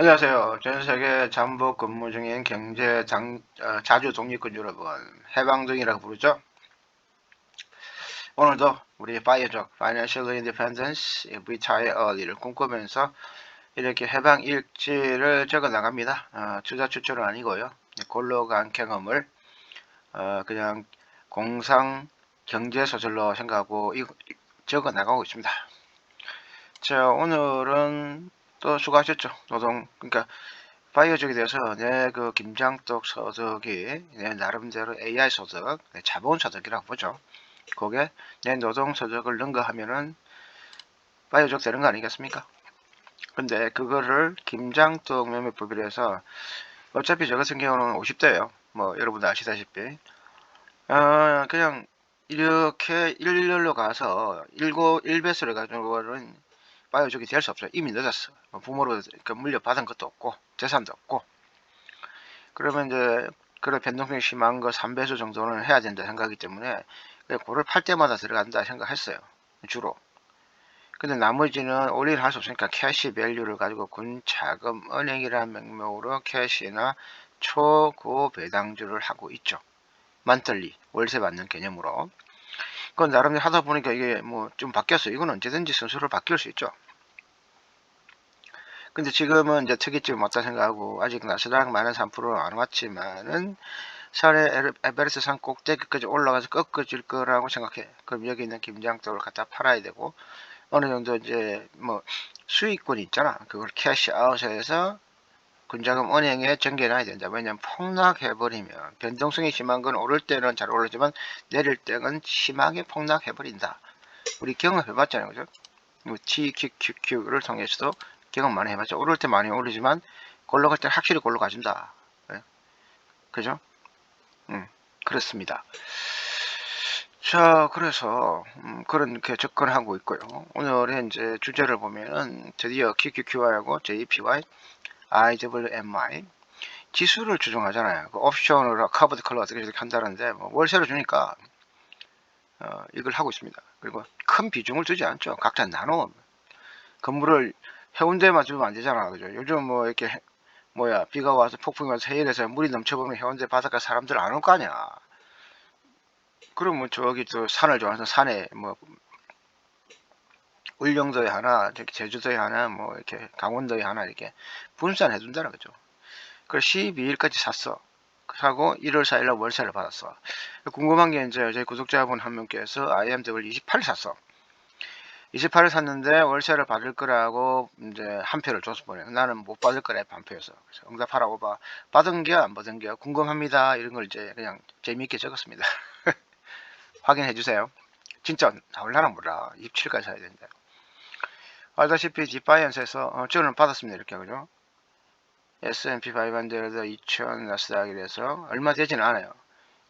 안녕하세요. 전 세계 잠복 근무 중인 경제 장, 어, 자주 독립군 여러분, 해방둥이라고 부르죠. 오늘도 우리 바이오족, Financial Independence, Early를 꿈꾸면서 이렇게 해방 일지를 적어 나갑니다. 어, 투자 추천은 아니고요. 골로 간 경험을 어, 그냥 공상 경제 소설로 생각하고 이, 적어 나가고 있습니다. 자, 오늘은 또 수고하셨죠. 노동 그러니까 파이어 쪽에 대해서 내그 김장떡 소득이 내 나름대로 AI 소득, 내 자본 소득이라고 보죠. 그게 내 노동 소득을 능가하면은 파이어족 되는 거 아니겠습니까? 근데 그거를 김장떡 매매법이라 해서 어차피 저 같은 경우는 50대예요. 뭐 여러분도 아시다시피 어, 그냥 이렇게 일렬로 가서 일고 일배수를 가지고는 바이오족이 될 수 없어요. 이미 늦었어. 뭐 부모로 물려받은 것도 없고 재산도 없고 그러면 이제 그런 변동성이 심한 거 3배수 정도는 해야 된다 생각하기 때문에 그를 팔 때마다 들어간다 생각했어요. 주로. 근데 나머지는 올인을 할 수 없으니까 캐시 밸류를 가지고 군 자금 은행이라는 명목으로 캐시나 초고 배당주를 하고 있죠. 만떨리 월세 받는 개념으로. 그건 나름대로 하다 보니까 이게 뭐 좀 바뀌었어요. 이건 언제든지 순서로 바뀔 수 있죠. 근데 지금은 이제 특이점이 맞다 생각하고 아직 나스닥 많은 3%는 안 왔지만은 산의 에베레스트 산 꼭대기까지 올라가서 꺾어질 거라고 생각해. 그럼 여기 있는 김장떡을 갖다 팔아야 되고 어느 정도 이제 뭐 수익권이 있잖아. 그걸 캐시 아웃해서 군자금 은행에 전개해놔야 된다. 왜냐면 폭락해버리면 변동성이 심한 건 오를 때는 잘 오르지만 내릴 때는 심하게 폭락해버린다. 우리 경험해봤잖아요. 그죠? TQQQ를 통해서도 경험 많이 해봤죠. 오를 때 많이 오르지만 골로 갈 때 확실히 골로 가준다. 네? 그죠? 음, 그렇습니다. 자, 그래서 음, 그렇게 접근하고 있고요. 오늘의 이제 주제를 보면은 드디어 QQQI하고 JPY, IWMI 지수를 추종하잖아요. 그 옵션으로 커버드 컬러 어떻게 이렇게 한다는데 뭐 월세를 주니까 어, 이걸 하고 있습니다. 그리고 큰 비중을 두지 않죠. 각자 나눠 건물을 해운대만 주면 안 되잖아. 그죠? 요즘 뭐 이렇게 뭐야 비가 와서 폭풍이 와서 해일에서 물이 넘쳐버리면 해운대 바닷가 사람들 안 올 거 아니야. 그러면 뭐 저기 또 산을 좋아해서 산에 뭐 울릉도에 하나, 저기 제주도에 하나, 뭐 이렇게 강원도에 하나 이렇게 분산해 둔다는 거죠. 그래서 12일까지 샀어. 사고 1월 4일날 월세를 받았어. 궁금한 게 이제 저희 구독자분 한 명께서 IMW 28을 샀어. 28을 샀는데 월세를 받을 거라고 이제 한 표를 줬어 보내. 나는 못 받을 거래 반 표였어. 그래서 응답하라고 봐. 받은 게 안 받은 게 궁금합니다. 이런 걸 이제 그냥 재미있게 적었습니다. 확인해 주세요. 진짜 나올라나 몰라. 27까지 사야 되는데. 알다시피 디파이언스에서 어, 저는 받았습니다. 이렇게 그죠? S&P 500, 2000 나스닥이라서 얼마 되지는 않아요.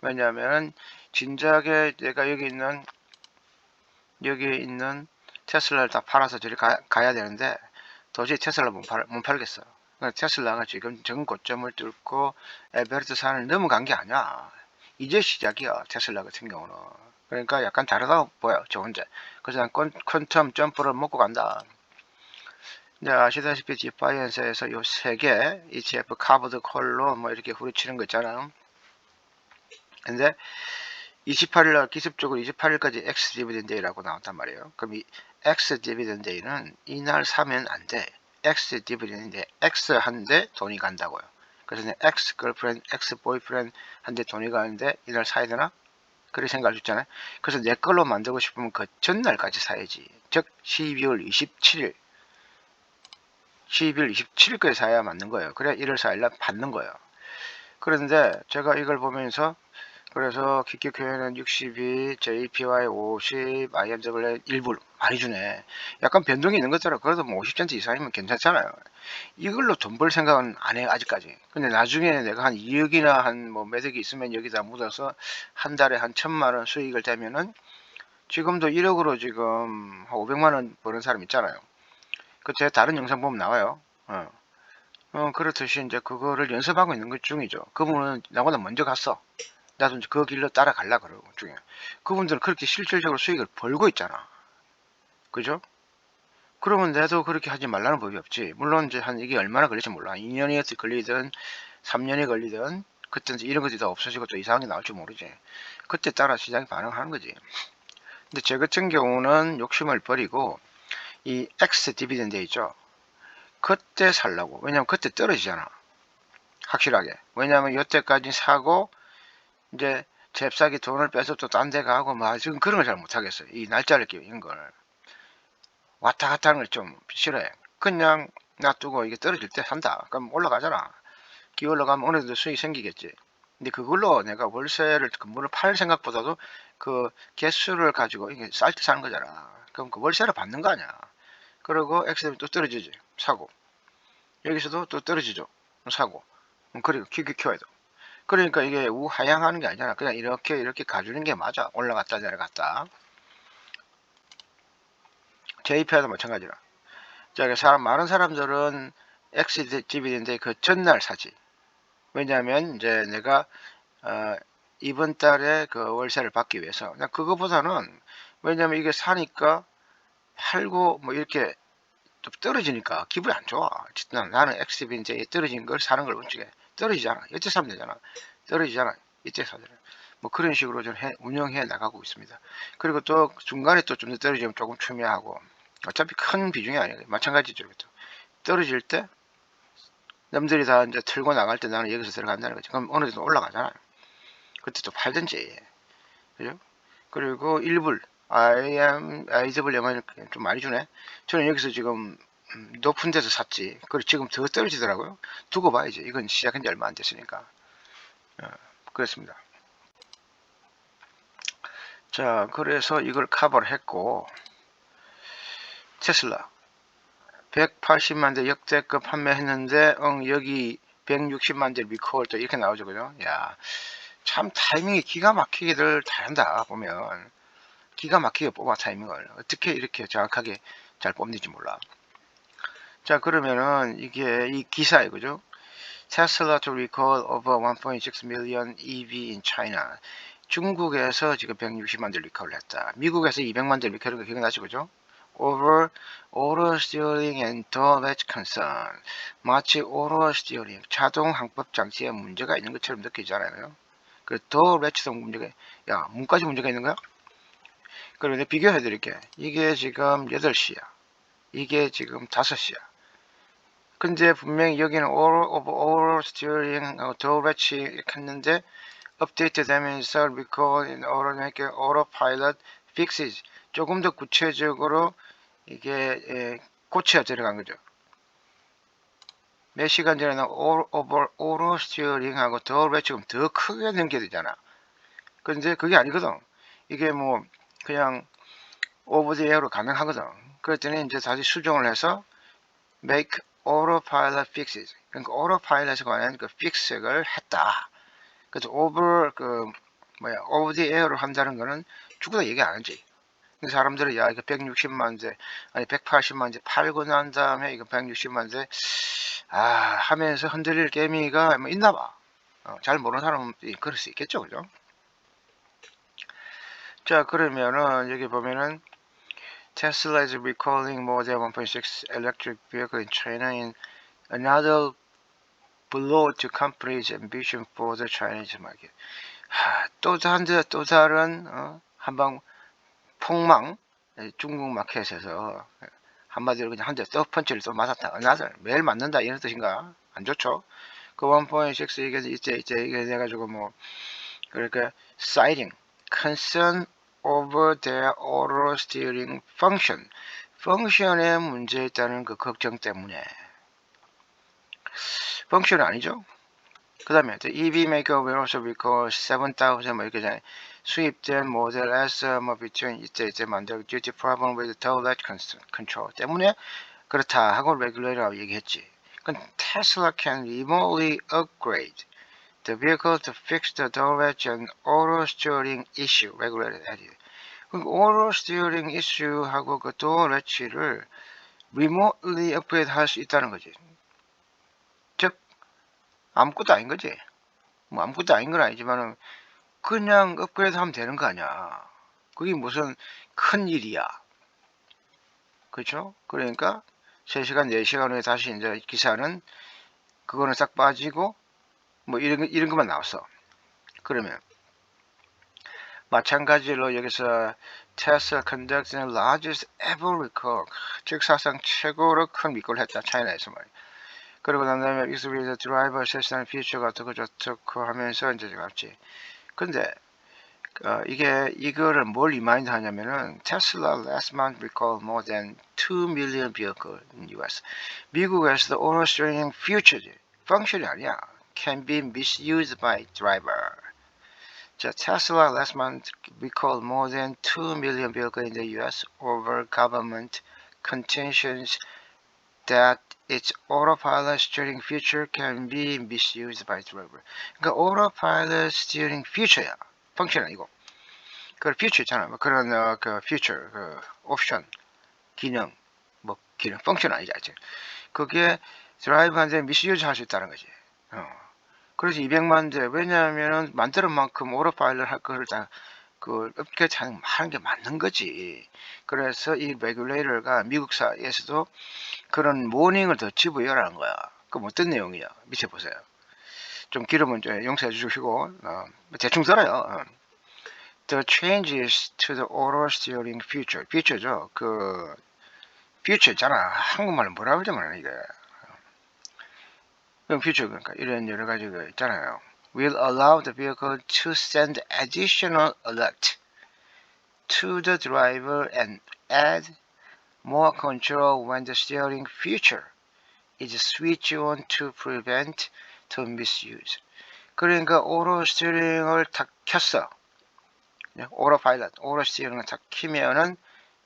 왜냐하면 진작에 내가 여기 있는 여기에 있는 테슬라를 다 팔아서 저리 가, 야 되는데 도저히 테슬라 못, 팔겠어. 그러니까 테슬라가 지금 전 고점을 뚫고 에베레스트 산을 넘어간 게 아니야. 이제 시작이야. 테슬라 같은 경우는. 그러니까 약간 다르다고 보여. 저 혼자. 그래서 난 퀀텀 점프를 먹고 간다. 네, 아시다시피 디파이언스에서 요 세 개 ETF 카보드 콜로 뭐 이렇게 후리치는 거 있잖아요. 근데 28일 날 기습적으로 28일까지 X 디비던데이라고 나왔단 말이에요. 그럼 이 X 디비던데이는 이날 사면 안 돼. X 디비던데 X 한데 돈이 간다고요. 그래서 X 걸프렌드, X 보이프렌드 한데 돈이 가는데 이날 사야 되나? 그렇게 생각할 수 있잖아요. 그래서 내 걸로 만들고 싶으면 그 전날까지 사야지. 즉 12월 27일 12월 27일까지 사야 맞는 거예요. 그래야 1월 4일날 받는 거예요. 그런데 제가 이걸 보면서 그래서 QQQ에는 62, JPY 50, IMW 일부 많이 주네. 약간 변동이 있는 것처럼 그래도 뭐 50센트 이상이면 괜찮잖아요. 이걸로 돈 벌 생각은 안 해, 아직까지. 근데 나중에 내가 한 2억이나 한 뭐 매덕이 있으면 여기다 묻어서 한 달에 한 천만 원 수익을 떼면은 지금도 1억으로 지금 한 500만 원 버는 사람 있잖아요. 그제 다른 영상 보면 나와요. 어. 어, 그렇듯이 이제 그거를 연습하고 있는 것 중이죠. 그분은 나보다 먼저 갔어. 나도 이제 그 길로 따라갈라 그러고 중에 그분들은 그렇게 실질적으로 수익을 벌고 있잖아 그죠 그러면 내도 그렇게 하지 말라는 법이 없지. 물론 이제 한 이게 얼마나 걸릴지 몰라. 2년이 걸리든 3년이 걸리든 그때 이제 이런 것들이 다 없어지고 또 이상한 게 나올지 모르지. 그때 따라 시장이 반응하는 거지. 근데 제 같은 경우는 욕심을 버리고 이 X 디비덴드 있죠. 그때 살라고. 왜냐면 그때 떨어지잖아. 확실하게. 왜냐면 여태까지 사고 이제 잽싸게 돈을 빼서 또 딴 데 가고 막 지금 그런 걸 잘 못하겠어요. 이 날짜를 끼는 걸. 왔다 갔다 하는 걸 좀 싫어해. 그냥 놔두고 이게 떨어질 때 산다. 그럼 올라가잖아. 기 올라가면 어느 정도 수익이 생기겠지. 근데 그걸로 내가 월세를 건물을 팔 생각보다도 그 개수를 가지고 이게 쌀 때 사는 거잖아. 그럼 그 월세를 받는 거 아니야. 그리고 엑스엠이 또 떨어지지. 사고. 여기서도 또 떨어지죠. 사고. 음, 그리고 키키 키워야 돼. 그러니까 이게 우하향 하는 게 아니잖아. 그냥 이렇게 이렇게 가주는 게 맞아. 올라갔다 내려갔다. JP와도 마찬가지라. 자, 사람 많은 사람들은 X 디비덴드 그 전날 사지. 왜냐하면 이제 내가 어, 이번 달에 그 월세를 받기 위해서 그냥 그거보다는 왜냐하면 이게 사니까 팔고 뭐 이렇게 또 떨어지니까 기분이 안 좋아. 어쨌든 나는 엑스빈제 떨어진 걸 사는 걸 원칙에 떨어지잖아. 이때 사면 되잖아. 떨어지잖아. 이때 사잖아. 뭐 그런 식으로 좀 해, 운영해 나가고 있습니다. 그리고 또 중간에 또 좀 더 떨어지면 조금 추매하고 어차피 큰 비중이 아니에요. 마찬가지죠. 또. 떨어질 때 남들이 다 이제 틀고 나갈 때 나는 여기서 들어간다는 거지. 그럼 어느 정도 올라가잖아요. 그때 또 팔든지. 그죠? 그리고 일불 IM, IWM은 좀 많이 주네. 저는 여기서 지금 음, 높은 데서 샀지. 그리고 지금 더 떨어지더라고요. 두고 봐야지. 이건 시작한 지 얼마 안 됐으니까. 어, 그렇습니다. 자, 그래서 이걸 커버를 했고, 테슬라. 180만 대 역대급 판매했는데, 응, 여기 160만 대 리콜 또 이렇게 나오죠. 그죠? 야, 참 타이밍이 기가 막히게들 잘한다, 보면. 기가 막히게 뽑아 타이밍을 어떻게 이렇게 정확하게 잘 뽑는지 몰라. 자 그러면은 이게 이 기사에 그죠. Tesla to recall over 1.6 million EV in China. 중국에서 지금 160만 대 리콜을 했다. 미국에서 200만 대 리콜을 기억나시죠 그죠? Over auto steering and latch concern. 마치 auto steering 자동 항법 장치에 문제가 있는 것처럼 느끼잖아요? 그 latch 문제가 야 문까지 문제가 있는 거야 그런데 비교해 드릴게. 이게 지금 8시야. 이게 지금 5시야. 근데 분명히 여기는 all of all steering door batch 했는데 업데이트 되면서 record in automatic autopilot fixes 조금 더 구체적으로 이게 예, 고치가 들어간 거죠. 몇 시간 전에는 all over auto steering하고 door batch가 더 크게 넘겨야 되잖아. 근데 그게 아니거든. 이게 뭐 그냥 오버 디 에어로 가능하거든. 그랬더니 이제 다시 수정을 해서 make autopilot fixes. 그러니까 autopilot에 관한 그 픽스를 했다. 그래서 over 그 뭐야 air로 한다는 거는 죽어도 얘기 안 하지. 사람들은 야 이거 160만 대 아니 180만 대 팔고 난 다음에 이거 160만 대아 하면서 흔들릴 개미가 뭐 있나 봐. 어, 잘 모르는 사람은 그럴 수 있겠죠, 그죠? 자 그러면은 여기 보면은 Tesla is recalling than 1.6 electric vehicle in China in another blow to company's ambition for the Chinese market. 하, 또 다른 또 다른 어, 한방 폭망 중국 마켓에서 한마디로 그냥 한대 떡펀치를 또 맞았다. another 매일 맞는다 이런 뜻인가? 안 좋죠. 그 1.6 이게 이제 이제 이게 돼가지고 뭐 그러니까 citing concern over their auto steering function. 펑션에 문제 있다는 그 걱정 때문에. 펑션은 아니죠. 그 다음에 EV maker will also recall 7,000 뭐 이렇게 잖아요. 수입된 모델 S 뭐 between 이때 이때 만들 due to problem with the latch control 때문에 그렇다 하고 regulator라고 얘기했지. 그건 Tesla can remotely upgrade the vehicle to fix the door latch and auto steering issue regulated. 그러니까 auto steering issue하고 그 door latch를 remotely upgrade 할 수 있다는 거지. 즉 아무것도 아닌 거지. 뭐 아무것도 아닌 건 아니지만은 그냥 업그레이드 하면 되는 거 아니야. 그게 무슨 큰 일이야. 그렇죠? 그러니까 3시간, 4시간 후에 다시 이제 기사는 그거는 싹 빠지고 뭐 이런 거- 이런 것만 나왔어. 그러면 마찬가지로 여기서 Tesla conducting largest ever recall 즉 사상 최고로 큰 리콜을 했다 차이나에서 말이야. 그리고 난 다음에 익스비드 드라이버 세션 피처가 어떻고 저떻고 하면서 이제 갔지. 근데 어, 이게 이거를 뭘 리마인드 하냐면은 테슬라 last month recalled more than 2 million vehicle in US. 미국에서도 auto steering future 펑션이 아니야. can be misused by driver. 자, Tesla last month recalled more than 2 million vehicles in the US over government contentions that its autopilot steering feature can be misused by driver. 그러니까 autopilot steering feature야. 펑션 아니고. 그 feature 있잖아. 뭐 그런 어, 그 feature, 그 옵션, 기능, 뭐 기능, 펑션 아니지. 아직. 그게 드라이브한테 미스유즈 할 수 있다는 거지. 어. 그래서 200만 대. 왜냐하면은 만드는 만큼 오토파일럿 할 거를 다, 그, 업계 장 하는 게 맞는 거지. 그래서 이 레귤레이터가 미국사에서도 그런 모닝을 더 집어열하는 거야. 그럼 어떤 내용이야? 밑에 보세요. 좀 길으면 좀 용서해 주시고, 어, 대충 들어요. 어. The changes to the auto steering feature. feature죠. 그, feature 있잖아. 한국말로 뭐라 그러지 말아, 이게. 그럼 feature, 그러니까 이런 여러 가지 그 있잖아요. will allow the vehicle to send additional alert to the driver and add more control when the steering feature is switched on to prevent the misuse. 그러니까 오로 스티어링을 탁 켰어. 오로 파일럿, 오로 스티어링을 탁 키면은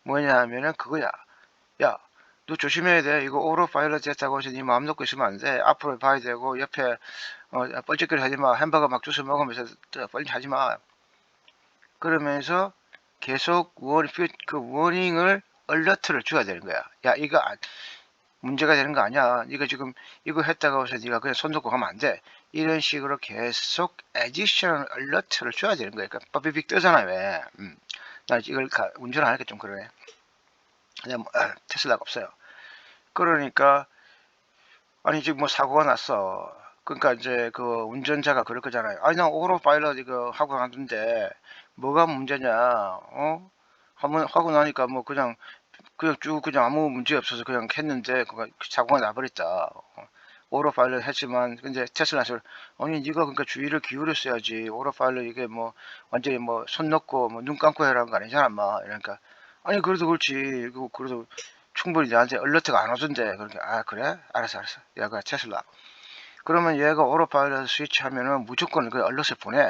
뭐냐 하면은 그거야. 야, 너 조심해야 돼. 이거 오로 파일럿 됐다고 해서 네 마음 놓고 있으면 안 돼. 앞으로 봐야 되고 옆에 어, 뻘짓거리 하지 마. 햄버거 막 주스 먹으면서 뻘짓 하지 마. 그러면서 계속 원, 그 워닝을 얼러트를 줘야 되는 거야. 야, 이거 안- 문제가 되는 거 아니야. 이거 지금 이거 했다고 해서 네가 그냥 손 놓고 가면 안 돼. 이런 식으로 계속 에디셔널 얼러트를 줘야 되는 거야. 그러니까 삐삐 뜨잖아 왜. 음. 나 이걸 가- 운전 안 하니까 좀 그러네. 그냥 뭐, 아, 테슬라가 없어요. 그러니까 아니 지금 뭐 사고가 났어. 그러니까 이제 그 운전자가 그럴 거잖아요. 아니 나 오로 파일럿 이거 하고 가는데 뭐가 문제냐? 어? 하면 하고 나니까 뭐 그냥 그냥 쭉 그냥 아무 문제 없어서 그냥 했는데 그거 사고가 나버렸다. 어. 오로 파일럿 했지만 근데 테슬라에서 아니 네가 그러니까 주의를 기울였어야지. 오로 파일럿 이게 뭐 완전히 뭐손 놓고 뭐 눈 감고 해라는 거 아니잖아, 마. 이러니까 아니 그래도 그렇지. 그 그래도 충분히 나한테 얼러트가 안 오던데 그렇게 아 그래? 알았어 알았어. 얘가 테슬라. 그러면 얘가 오로 파일럿 스위치 하면은 무조건 그 얼럿을 보내.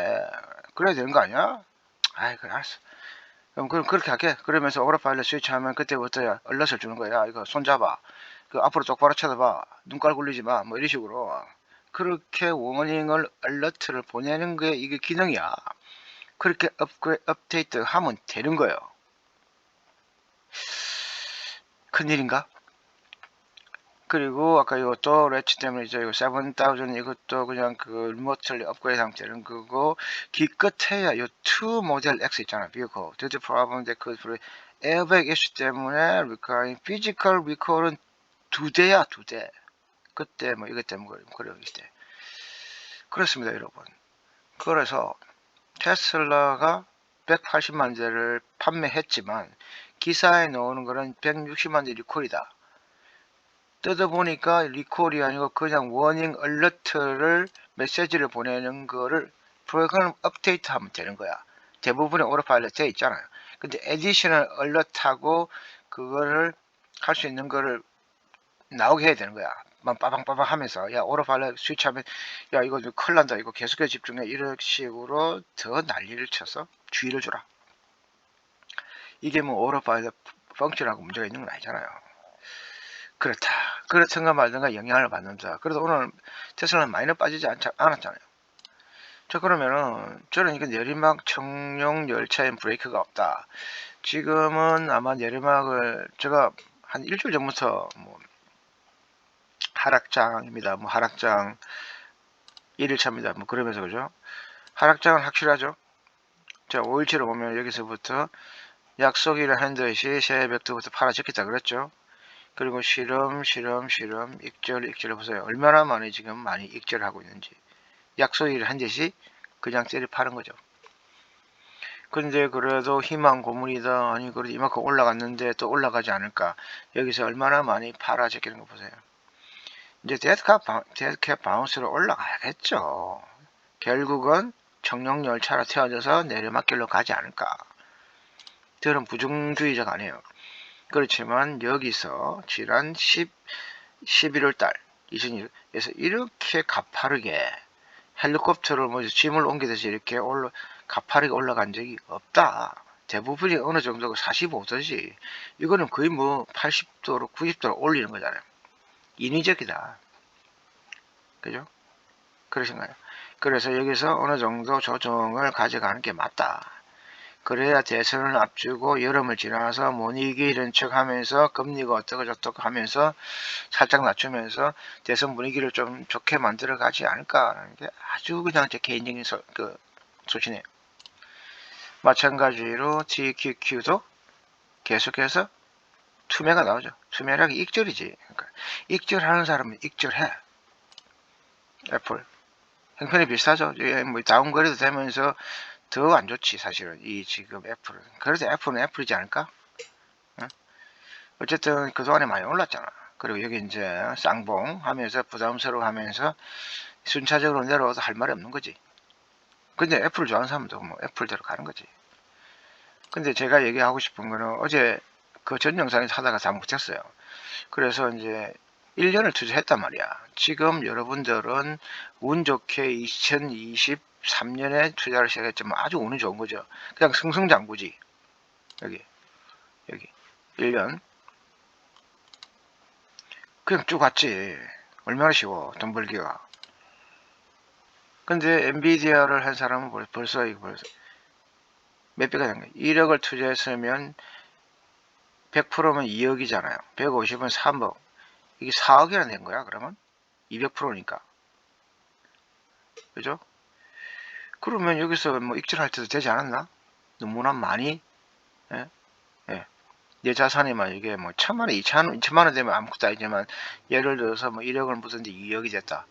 그래야 되는 거 아니야? 아이 그래 알았어. 그럼 그럼 그렇게 할게. 그러면서 오토파일럿 스위치 하면 그때부터 얼럿을 주는 거야. 이거 손 잡아. 그 앞으로 똑바로 쳐다봐. 눈깔 굴리지 마. 뭐 이런 식으로. 그렇게 워닝을 얼러트를 보내는 게 이게 기능이야. 그렇게 업그레 업데이트 하면 되는 거예요. 큰일인가? 그리고 아까 이것도 레치 때문에 이제 이거 7000 이것도 그냥 그 리모틀리 업그레이드 되는 거고 기껏해야 이 2 모델 X 있잖아 problem that could be airbag issue 때문에 requiring physical recall은 두 대야 두대. 그때 뭐 이것 때문에 그래 그때 그렇습니다 여러분. 그래서 테슬라가 180만 대를 판매했지만 기사에 나오는 거는 160만 대 리콜이다 뜯어보니까 리콜이 아니고 그냥 워닝 얼러트를 메시지를 보내는 거를 프로그램 업데이트 하면 되는 거야. 대부분의 오토파일럿 돼 있잖아요. 근데 에디셔널 얼러트하고 그거를 할 수 있는 거를 나오게 해야 되는 거야. 막 빠방빠방 하면서 야 오토파일럿 스위치하면 야 이거 좀 큰일 난다. 이거 계속해서 집중해. 이런 식으로 더 난리를 쳐서 주의를 주라. 이게 뭐 오토파일럿 펑션하고 문제가 있는 건 아니잖아요. 그렇다. 그렇든가 말든가 영향을 받는다. 그래서 오늘 테슬라는 마이너 빠지지 않, 않았잖아요. 자 그러면은 저는 이거 내리막 청룡 열차엔 브레이크가 없다. 지금은 아마 내리막을 제가 한 일주일 전부터 뭐 하락장입니다. 뭐 하락장 1일차입니다. 뭐 그러면서 그죠? 하락장은 확실하죠. 자 5일치로 보면 여기서부터 약속이라 한 듯이 새벽부터 팔아졌겠다 그랬죠. 그리고 실험, 실험, 실험, 익절, 익절 보세요. 얼마나 많이 지금 많이 익절하고 있는지. 약속이라 한 듯이 그냥 때려 파는 거죠. 근데 그래도 희망 고문이다. 아니 그래도 이만큼 올라갔는데 또 올라가지 않을까. 여기서 얼마나 많이 팔아졌기는 거 보세요. 이제 데드캡, 바운스로 올라가야겠죠. 결국은 청룡 열차로 태워져서 내려막길로 가지 않을까. 저는 부정주의자가 아니에요. 그렇지만 여기서 지난 10, 11월 달 2021에서 이렇게 가파르게 헬리콥터를 뭐 짐을 옮기듯이 이렇게 올라 가파르게 올라간 적이 없다. 대부분이 어느 정도가 45도지. 이거는 거의 뭐 80도로 90도로 올리는 거잖아요. 인위적이다. 그죠? 그러신가요? 그래서 여기서 어느 정도 조정을 가져가는 게 맞다. 그래야 대선을 앞두고 여름을 지나서 못 이기는 척 하면서 금리가 어떻고 저떻고 하면서 살짝 낮추면서 대선 분위기를 좀 좋게 만들어 가지 않을까라는 게 아주 그냥 제 개인적인 소, 그 소신이에요. 마찬가지로 TQQ도 계속해서 투매가 나오죠. 투매라기 익절이지. 그러니까 익절하는 사람은 익절해. 애플. 형편이 비슷하죠. 뭐 다운그레이드 되면서 더 안 좋지 사실은 이 지금 애플은. 그래서 애플은 애플이지 않을까? 응? 어쨌든 그동안에 많이 올랐잖아. 그리고 여기 이제 쌍봉 하면서 부담스러워 하면서 순차적으로 내려와도 할 말이 없는 거지. 근데 애플 좋아하는 사람도 뭐 애플대로 가는 거지. 근데 제가 얘기하고 싶은 거는 어제 그 전 영상에서 하다가 다 못했어요. 그래서 이제 1년을 투자했단 말이야. 지금 여러분들은 운 좋게 2023년에 투자를 시작했지만 아주 운이 좋은 거죠. 그냥 승승장구지. 여기, 여기. 1년. 그냥 쭉 갔지. 얼마나 쉬워, 돈 벌기가. 근데 엔비디아를 한 사람은 벌써 이거 벌써 몇 배가 된 거야. 1억을 투자했으면 100%면 2억이잖아요. 150은 3억. 이게 4억이나 된 거야, 그러면? 200%니까. 그죠? 그러면 여기서 뭐 익절할 때도 되지 않았나? 너무나 많이, 예? 예. 내 자산이 만약에 뭐 천만 원, 이천 원, 이천만 원 되면 아무것도 아니지만 예를 들어서 뭐 1억을 묻었는데 2억이 됐다.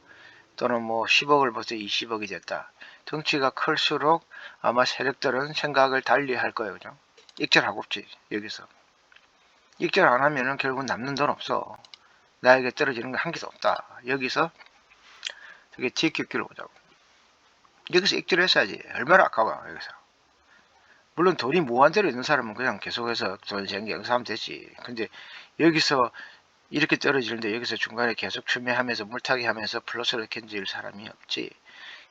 또는 뭐 10억을 벌써 20억이 됐다. 덩치가 클수록 아마 세력들은 생각을 달리 할 거예요. 그죠? 익절하고 없지, 여기서. 익절 안 하면은 결국 남는 돈 없어. 나에게 떨어지는 거 한 개도 없다. 여기서 저게 TQQ로 보자고. 여기서 익절을 했어야지. 얼마나 아까워, 여기서. 물론 돈이 무한대로 있는 사람은 그냥 계속해서 돈 생겨서 하면 되지. 근데 여기서 이렇게 떨어지는데 여기서 중간에 계속 추매하면서 물타기 하면서 플러스를 견질 사람이 없지.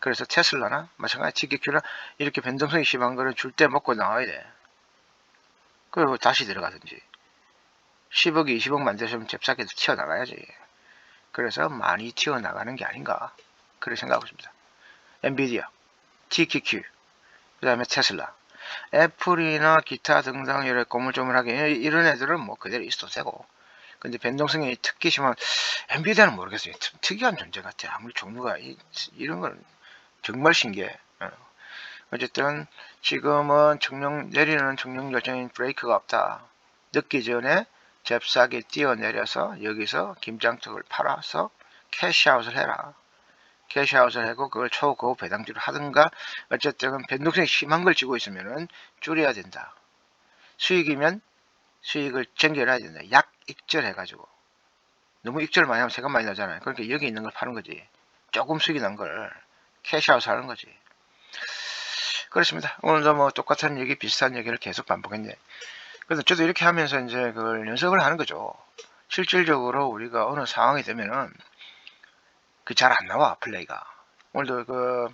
그래서 테슬라나 마찬가지 TQQ나 이렇게 변동성이 심한 거는 줄 때 먹고 나와야 돼. 그리고 다시 들어가든지. 10억, 20억 만들었으면 잽싸게도 튀어나가야지. 그래서 많이 튀어나가는 게 아닌가. 그렇게 생각하고 있습니다. 엔비디아, TQQ, 그 다음에 테슬라, 애플이나 기타 등등 이런 고물조물하게 이런 애들은 뭐 그대로 있어도 되고 근데 변동성이 특히 심한 엔비디아는 모르겠어요. 특, 이한 존재 같아. 아무리 종류가 이, 이런 건 정말 신기해. 어. 어쨌든 지금은 청룡 내리는 청룡 결정인 브레이크가 없다. 늦기 전에 잽싸게 뛰어내려서 여기서 김장턱을 팔아서 캐시아웃을 해라. 캐시아웃을 하고 그걸 초고 배당주를 하든가 어쨌든 변동성이 심한 걸 쥐고 있으면은 줄여야 된다. 수익이면 수익을 정결해야 된다. 약 익절 해 가지고 너무 익절 많이 하면 세금 많이 나잖아요. 그러니까 여기 있는 걸 파는 거지. 조금 수익이 난 걸 캐시아웃 하는 거지. 그렇습니다. 오늘도 뭐 똑같은 얘기 비슷한 얘기를 계속 반복했네. 그래서 저도 이렇게 하면서 이제 그걸 연습을 하는 거죠. 실질적으로 우리가 어느 상황이 되면은 그 잘 안 나와 플레이가. 오늘도 그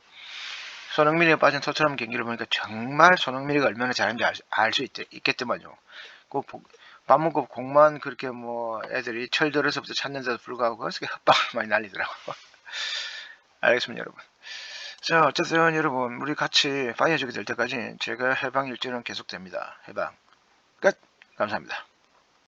손흥민이 빠진 토트넘 경기를 보니까 정말 손흥민이가 얼마나 잘하는지 알수 있겠더만요. 그밥 먹고 공만 그렇게 뭐 애들이 철들어서부터 찾는데도 불구하고 그렇게 헛방을 많이 날리더라고. 알겠습니다, 여러분. 자, 어쨌든 여러분, 우리 같이 파이어족이 될 때까지 제가 해방 일주는 계속됩니다. 해방. 끝. 감사합니다.